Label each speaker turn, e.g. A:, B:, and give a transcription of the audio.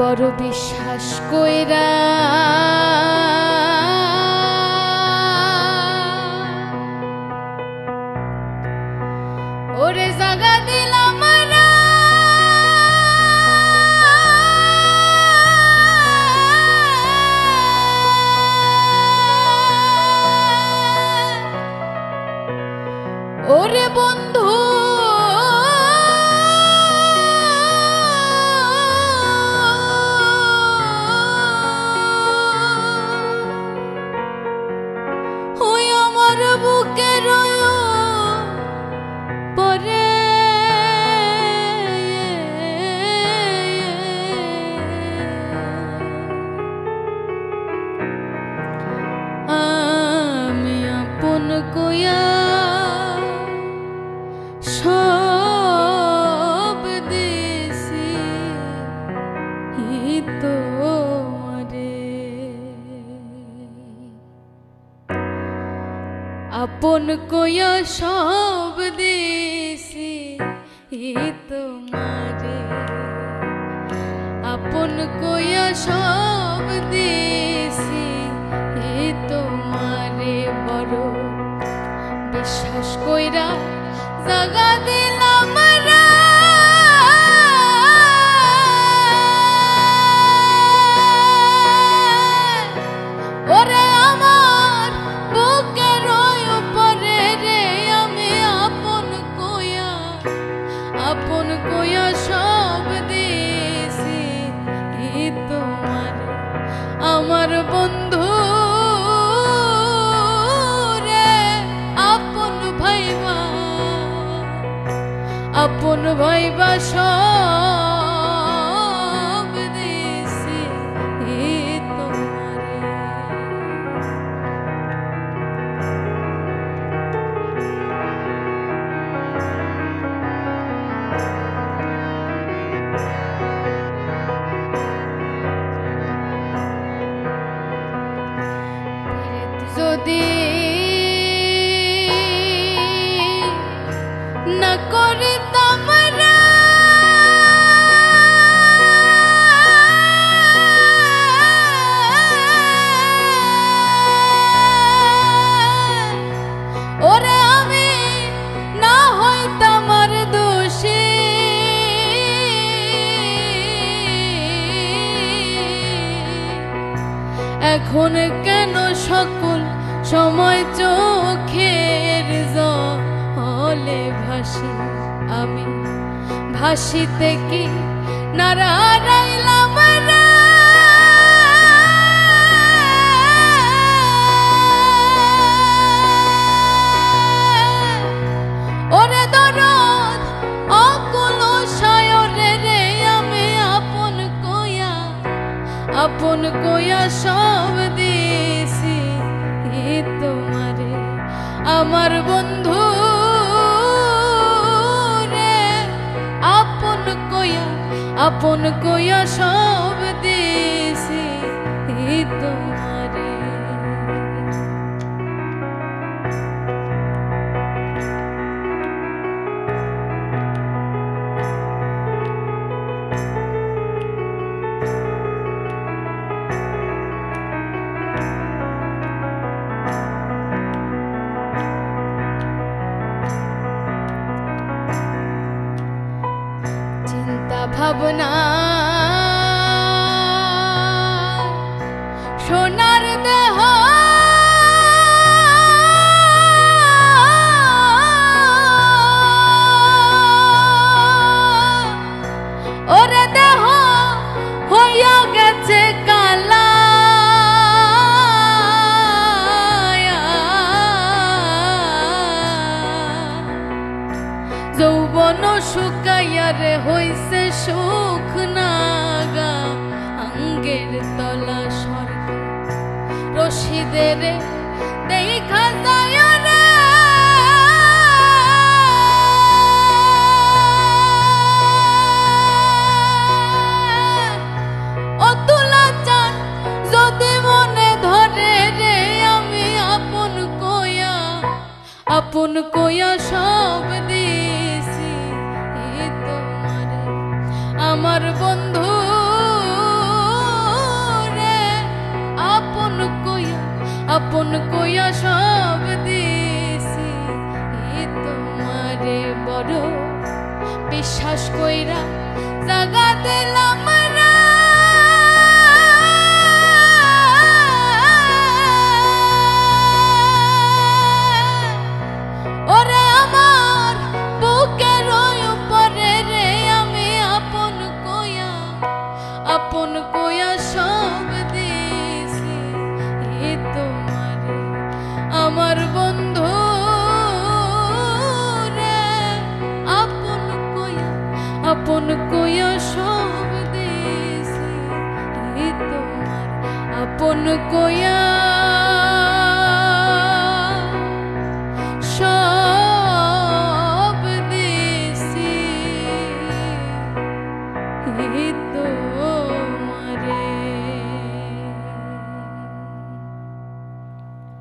A: বড় বিশ্বাস কইরা। ওরে জাগা দিলাম ওরে বন্ধু কয়া সব দেশি তোমারে আপন কয়া সব দেশি তোমারে বড় বিশ্বাস কইরা জাগা দিলাম আপন ভাই সব এখন কেন সকল সময় চোখের জলে ভাসি আমি? ভাসিতে কি নারাইলাম আপন কোয়া সব দিছি তোমারে আমার বন্ধু আপন কোয়া আপন কোয়া সব Rabbanah যৌবন শুকাইয়ারে হইছে সুখ নাগা। আঙ্গের তলা স্বর্গ রশিদের আপন কয়া সব দিছি বন্ধু রে আপন কইয়া আপন কইয়া সব দিছি। তোমারে বড় বিশ্বাস কইরা জাগা আপন কইয়া